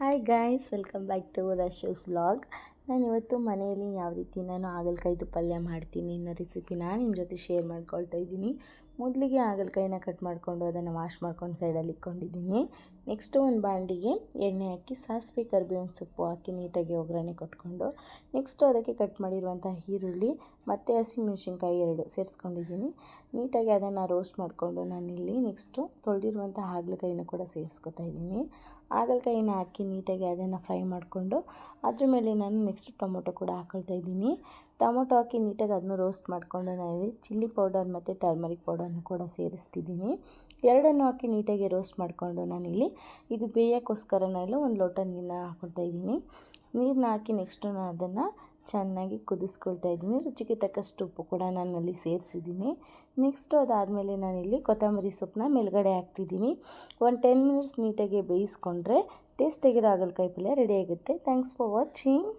Hi guys welcome back to Rashas vlog ನಾನು ಇವತ್ತು ಮನೆಯಲ್ಲಿ ಯಾವ ರೀತಿ ನಾನು ಹಾಗಲಕಾಯ್ದು ಪಲ್ಯ ಮಾಡ್ತೀನಿ ಅನ್ನೋ ರೆಸಿಪಿನ ನಿಮ್ಮ ಜೊತೆ ಶೇರ್ ಮಾಡ್ಕೊಳ್ತಾ ಇದ್ದೀನಿ. ಮೊದಲಿಗೆ ಹಾಗಲಕಾಯಿನ ಕಟ್ ಮಾಡಿಕೊಂಡು ಅದನ್ನು ವಾಶ್ ಮಾಡ್ಕೊಂಡು ಸೈಡಲ್ಲಿ ಇಟ್ಕೊಂಡಿದ್ದೀನಿ ನೆಕ್ಸ್ಟು ಒಂದು ಬಾಂಡಿಗೆ ಎಣ್ಣೆ ಹಾಕಿ, ಸಾಸಿವೆ, ಕರಿಬೇವಿನ ಸೊಪ್ಪು ಹಾಕಿ ನೀಟಾಗಿ ಒಗ್ಗರಣೆ ಕೊಟ್ಕೊಂಡು ನೆಕ್ಸ್ಟು ಅದಕ್ಕೆ ಕಟ್ ಮಾಡಿರುವಂಥ ಈರುಳ್ಳಿ ಮತ್ತು ಹಸಿಮೆಣ್ಸಿನ್ಕಾಯಿ ಎರಡು ಸೇರಿಸ್ಕೊಂಡಿದ್ದೀನಿ. ನೀಟಾಗಿ ಅದನ್ನು ರೋಸ್ಟ್ ಮಾಡಿಕೊಂಡು ನಾನಿಲ್ಲಿ ನೆಕ್ಸ್ಟು ತೊಳೆದಿರುವಂಥ ಹಾಗಲಕಾಯಿನ ಕೂಡ ಸೇರಿಸ್ಕೊತಾ ಇದ್ದೀನಿ. ಹಾಗಲಕಾಯಿನ ಹಾಕಿ ನೀಟಾಗಿ ಅದನ್ನು ಫ್ರೈ ಮಾಡಿಕೊಂಡು, ಅದ್ರ ಮೇಲೆ ನಾನು ನೆಕ್ಸ್ಟ್ ಟೊಮೊಟೊ ಕೂಡ ಹಾಕೊಳ್ತಾ ಇದ್ದೀನಿ. ಟೊಮೊಟೊ ಹಾಕಿ ನೀಟಾಗಿ ಅದನ್ನು ರೋಸ್ಟ್ ಮಾಡಿಕೊಂಡು ಇಲ್ಲಿ ಚಿಲ್ಲಿ ಪೌಡರ್ ಮತ್ತು ಟರ್ಮರಿಕ್ ಪೌಡರ್ನ ಕೂಡ ಸೇರಿಸ್ತಿದ್ದೀನಿ. ಎರಡನ್ನು ಹಾಕಿ ನೀಟಾಗಿ ರೋಸ್ಟ್ ಮಾಡಿಕೊಂಡು ನಾನಿಲ್ಲಿ ಇದು ಬೇಯೋಕ್ಕೋಸ್ಕರ ನಾನು ಒಂದು ಲೋಟ ನೀರನ್ನ ಹಾಕ್ಕೊಳ್ತಾ ಇದ್ದೀನಿ. ನೀರನ್ನ ಹಾಕಿ ನೆಕ್ಸ್ಟು ನಾನು ಅದನ್ನು ಚೆನ್ನಾಗಿ ಕುದಿಸ್ಕೊಳ್ತಾ ಇದ್ದೀನಿ. ರುಚಿಗೆ ತಕ್ಕಷ್ಟು ಉಪ್ಪು ಕೂಡ ನಾನಲ್ಲಿ ಸೇರಿಸಿದ್ದೀನಿ. ನೆಕ್ಸ್ಟು ಅದಾದಮೇಲೆ ನಾನಿಲ್ಲಿ ಕೊತ್ತಂಬರಿ ಸೊಪ್ಪನ್ನ ಮೇಲ್ಗಡೆ ಹಾಕ್ತಿದ್ದೀನಿ. ಒಂದು ಟೆನ್ ಮಿನಿಟ್ಸ್ ನೀಟಾಗಿ ಬೇಯಿಸ್ಕೊಂಡ್ರೆ ಟೇಸ್ಟಾಗಿರೋ ಹಾಗಲಕಾಯಿ ಪಲ್ಯ ರೆಡಿ ಆಗುತ್ತೆ. Thanks for watching.